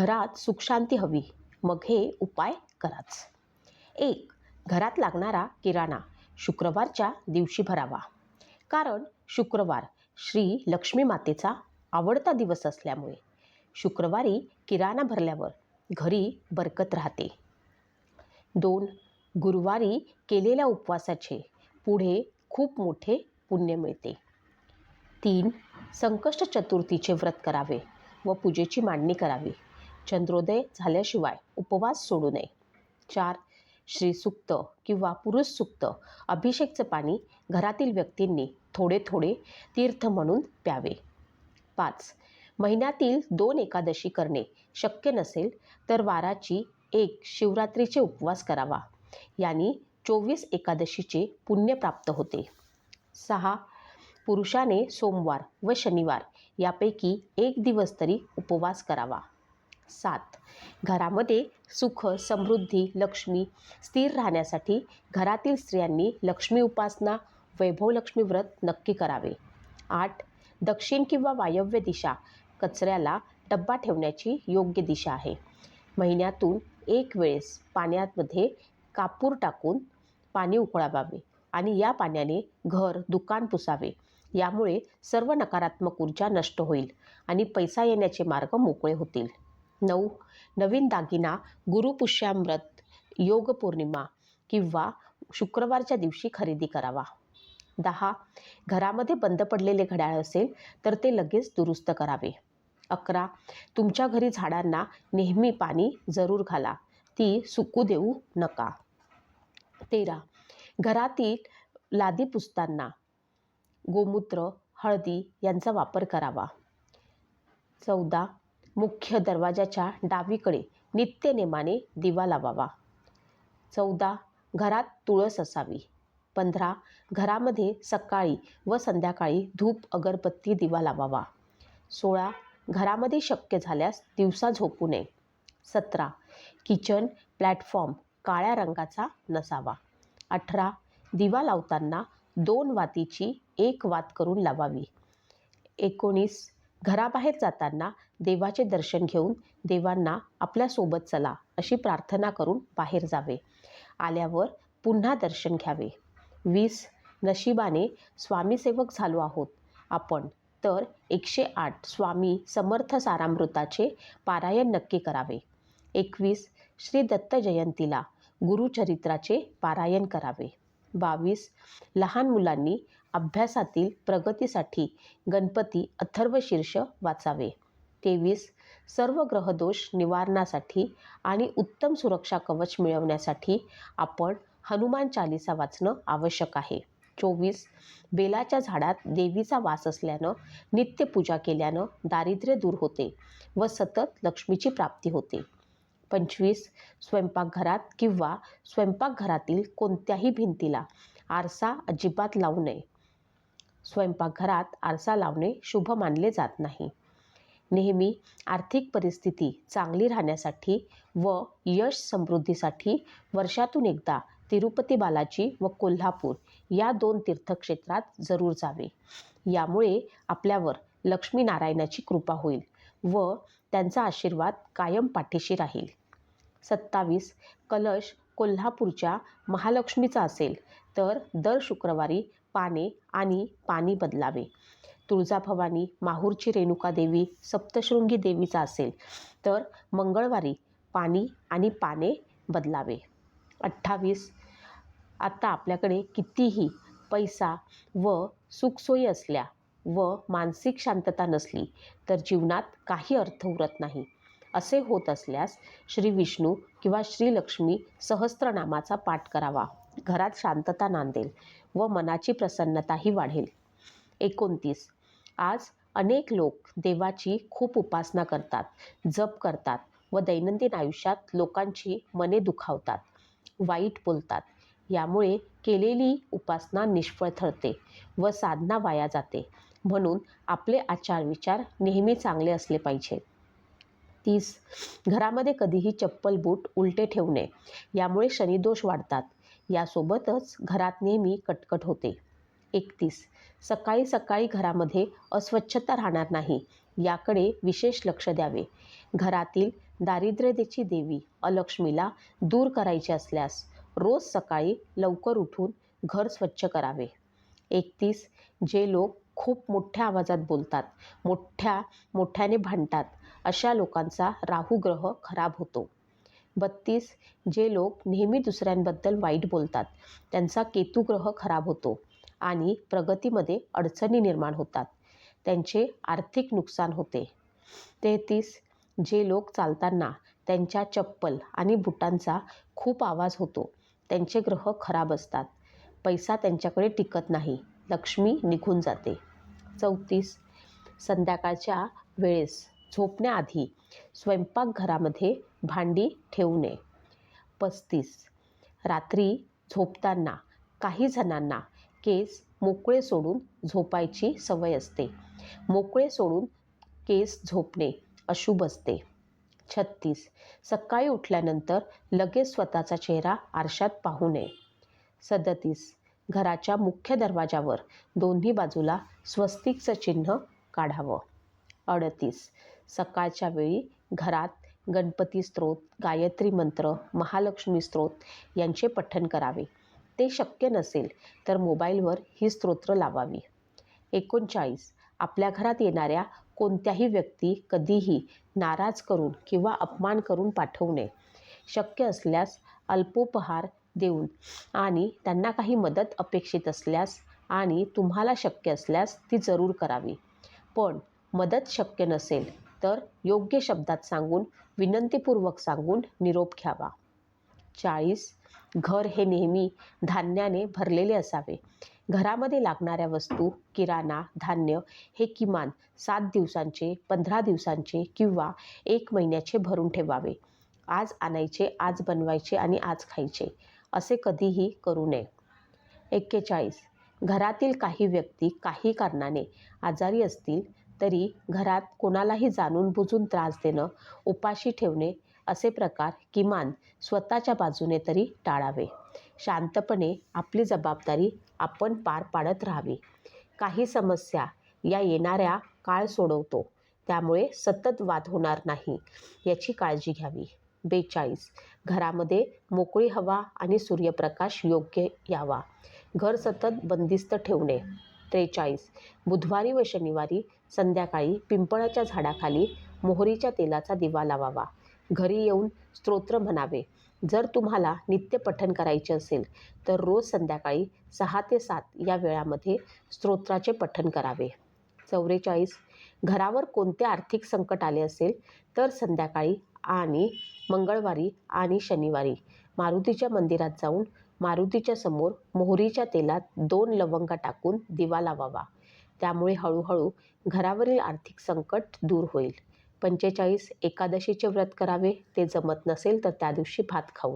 घरात सुखशांती हवी. मग हे उपाय कराच. एक घरात लागणारा किराणा शुक्रवारच्या दिवशी भरावा. कारण शुक्रवार श्री लक्ष्मी मातेचा आवडता दिवस असल्यामुळे शुक्रवारी किराणा भरल्यावर घरी बरकत राहते. दोन गुरुवारी केलेल्या उपवासाचे पुढे खूप मोठे पुण्य मिळते. तीन संकष्ट चतुर्थीचे व्रत करावे व पूजेची मांडणी करावी. चंद्रोदय झाल्याशिवाय उपवास सोडू नये. चार श्रीसुक्त किंवा पुरुष सुक्त अभिषेकचं पाणी घरातील व्यक्तींनी थोडे थोडे तीर्थ म्हणून प्यावे. पाच महिन्यातील दोन एकादशी करणे शक्य नसेल तर वाराची एक शिवरात्रीचे उपवास करावा. यांनी चोवीस एकादशीचे पुण्य प्राप्त होते. सहा पुरुषाने सोमवार व शनिवार यापैकी एक दिवस तरी उपवास करावा. सात. घरामध्ये सुख समृद्धी लक्ष्मी स्थिर राहण्यासाठी घरातील स्त्रियांनी लक्ष्मी उपासना वैभवलक्ष्मी व्रत नक्की करावे. आठ. दक्षिण किंवा वायव्य दिशा कचऱ्याला डब्बा ठेवण्याची योग्य दिशा आहे. महिन्यातून एक वेळेस पाण्यामध्ये कापूर टाकून पाणी उकळावावे आणि या पाण्याने घर दुकान पुसावे. यामुळे सर्व नकारात्मक ऊर्जा नष्ट होईल आणि पैसा येण्याचे मार्ग मोकळे होतील. नऊ नवीन दागिना गुरुपुष्यामृत योग पौर्णिमा किंवा शुक्रवारच्या दिवशी खरेदी करावा. दहा घरामध्ये बंद पडलेले घड्याळ असेल तर ते लगेच दुरुस्त करावे. अकरा तुमच्या घरी झाडांना नेहमी पाणी जरूर घाला. ती सुकू देऊ नका. तेरा घरातील लादी पुसताना गोमूत्र हळदी यांचा वापर करावा. चौदा मुख्य दरवाजाच्या डावीकडे नित्यनेमाने दिवा लावावा. चौदा. घरात तुळस असावी. पंधरा. घरामध्ये सकाळी व संध्याकाळी धूप अगरबत्ती दिवा लावावा. सोळा. घरामध्ये शक्य झाल्यास दिवसा झोपू नये. सतरा. किचन प्लॅटफॉर्म काळ्या रंगाचा नसावा. अठरा. दिवा लावताना दोन वातीची एक वात करून लावावी. एकोणीस. घराबाहेर जाताना देवाचे दर्शन घेऊन देवांना आपल्यासोबत चला अशी प्रार्थना करून बाहेर जावे. आल्यावर पुन्हा दर्शन घ्यावे. वीस नशिबाने स्वामीसेवक झालो आहोत. आपण तर एकशे आठ स्वामी समर्थ सारामृताचे पारायण नक्की करावे. एकवीस श्री दत्त जयंतीला गुरुचरित्राचे पारायण करावे. बावीस. लहान मुलांनी अभ्यासातील प्रगतीसाठी गणपती अथर्वशीर्ष वाचावे. तेवीस. सर्व ग्रहदोष निवारणासाठी आणि उत्तम सुरक्षा कवच मिळवण्यासाठी आपण हनुमान चालिसा वाचणं आवश्यक आहे. चोवीस. बेलाच्या झाडात देवीचा वास असल्यानं नित्यपूजा केल्यानं दारिद्र्य दूर होते व सतत लक्ष्मीची प्राप्ती होते. पंचवीस स्वयंपाकघरात किंवा स्वयंपाकघरातील कोणत्याही भिंतीला आरसा अजिबात लावू नये. स्वयंपाकघरात आरसा लावणे शुभ मानले जात नाही. नेहमी आर्थिक परिस्थिती चांगली राहण्यासाठी व यश समृद्धीसाठी वर्षातून एकदा तिरुपती बालाजी व कोल्हापूर या दोन तीर्थक्षेत्रात जरूर जावे. यामुळे आपल्यावर लक्ष्मीनारायणाची कृपा होईल व त्यांचा आशीर्वाद कायम पाठीशी राहील. सत्तावीस कलश कोल्हापूरच्या महालक्ष्मीचा असेल तर दर शुक्रवारी पाने आणि पाणी बदलावे. तुळजाभवानी माहूरची रेणुका देवी सप्तशृंगी देवीचा असेल तर मंगळवारी पाणी आणि पाने बदलावे. अठ्ठावीस आता आपल्याकडे कितीही पैसा व सुखसोयी असल्या व मानसिक शांतता नसली तर जीवनात काही अर्थ उरत नाही. असे होत असल्यास श्री विष्णू किंवा श्रीलक्ष्मी सहस्त्रनामाचा पाठ करावा. घरात शांतता नांदेल व मनाची प्रसन्नताही वाढेल. एकोणतीस. आज अनेक लोक देवाची खूप उपासना करतात जप करतात व दैनंदिन आयुष्यात लोकांची मने दुखावतात वाईट बोलतात. यामुळे केलेली उपासना निष्फळ ठरते व साधना वाया जाते. म्हणून आपले आचार विचार नेहमी चांगले असले पाहिजेत. तीस. घरामध्ये कधीही चप्पल बूट उलटे ठेवू नये. यामुळे शनिदोष वाढतात. यासोबतच घरात नेहमी कटकट होते. एकतीस. सकाळी सकाळी घरामध्ये अस्वच्छता राहणार नाही याकडे विशेष लक्ष द्यावे. घरातील दारिद्र्यतेची देवी अलक्ष्मीला दूर करायची असल्यास रोज सकाळी लवकर उठून घर स्वच्छ करावे. एकतीस. जे लोक खूप मोठ्या आवाजात बोलतात. मोठ्या मोठ्याने भांडतात. अशा लोकांचा राहू ग्रह खराब होतो. बत्तीस जे लोक नेहमी दुसऱ्यांबद्दल वाईट बोलतात त्यांचा केतू ग्रह खराब होतो आणि प्रगतीमध्ये अडचणी निर्माण होतात. त्यांचे आर्थिक नुकसान होते. तेहतीस जे लोक चालताना त्यांच्या चप्पल आणि बुटांचा खूप आवाज होतो. त्यांचे ग्रह खराब असतात. पैसा त्यांच्याकडे टिकत नाही. लक्ष्मी निघून जाते. चौतीस. संध्याकाळच्या वेळेस झोपण्याआधी स्वयंपाकघरामध्ये भांडी ठेवू नये. पस्तीस. रात्री झोपताना काही जणांना केस मोकळे सोडून झोपायची सवय असते. मोकळे सोडून केस झोपणे अशुभ असते. छत्तीस. सकाळी उठल्यानंतर लगेच स्वतःचा चेहरा आरशात पाहू नये. सदतीस. घराच्या मुख्य दरवाजावर दोन्ही बाजूला स्वस्तिकचं चिन्ह काढावं. अडतीस. सकाळच्या वेळी घरात गणपती स्त्रोत गायत्री मंत्र महालक्ष्मी स्त्रोत यांचे पठण करावे. ते शक्य नसेल तर मोबाईलवर ही स्तोत्र लावावी. एकोणचाळीस. आपल्या घरात येणाऱ्या कोणत्याही व्यक्ती कधीही नाराज करून किंवा अपमान करून पाठवू नये. शक्य असल्यास अल्पोपहार देऊन. आणि त्यांना काही मदत अपेक्षित असल्यास आणि तुम्हाला शक्य असल्यास ती जरूर करावी. पण मदत शक्य नसेल तर योग्य शब्दात सांगून विनंतीपूर्वक सांगून निरोप घ्यावा. चाळीस. घर हे नेहमी धान्याने भरलेले असावे. घरामध्ये लागणाऱ्या वस्तू किराणा धान्य हे किमान सात दिवसांचे पंधरा दिवसांचे किंवा एक महिन्याचे भरून ठेवावे. आज आणायचे आज बनवायचे आणि आज खायचे. असे कधीही करू नये. एक्केचाळीस. घरातील काही व्यक्ती काही कारणाने आजारी असतील तरी घरात कोणालाही जाणून बुजून त्रास देणं उपाशी ठेवणे असे प्रकार किमान स्वतःच्या बाजूने तरी टाळावे. शांतपणे आपली जबाबदारी आपण पार पाडत राहावी. काही समस्या या येणाऱ्या काळ सोडवतो. त्यामुळे सतत वाद होणार नाही याची काळजी घ्यावी. बेचाळीस. घरामध्ये मोकळी हवा आणि सूर्यप्रकाश योग्य यावा. घर सतत बंदिस्त ठेवणे. त्रेचाळीस. बुधवारी व शनिवारी संध्याकाळी पिंपळाच्या झाडाखाली मोहरीच्या तेलाचा दिवा लावावा. घरी येऊन स्तोत्र म्हणावे. जर तुम्हाला नित्य पठण करायचे असेल तर रोज संध्याकाळी सहा ते सात या वेळामध्ये स्तोत्राचे पठण करावे. चौवेचाळीस घरावर कोणते आर्थिक संकट आले असेल तर संध्याकाळी आणि मंगळवारी आणि शनिवारी मारुतीच्या मंदिरात जाऊन मारुतीच्या समोर मोहरीच्या तेलात दोन लवंगा टाकून दिवा लावावा. त्यामुळे हळूहळू घरावरील आर्थिक संकट दूर होईल. पंचेचाळीस एकादशीचे व्रत करावे ते जमत नसेल तर त्या दिवशी भात खाऊ.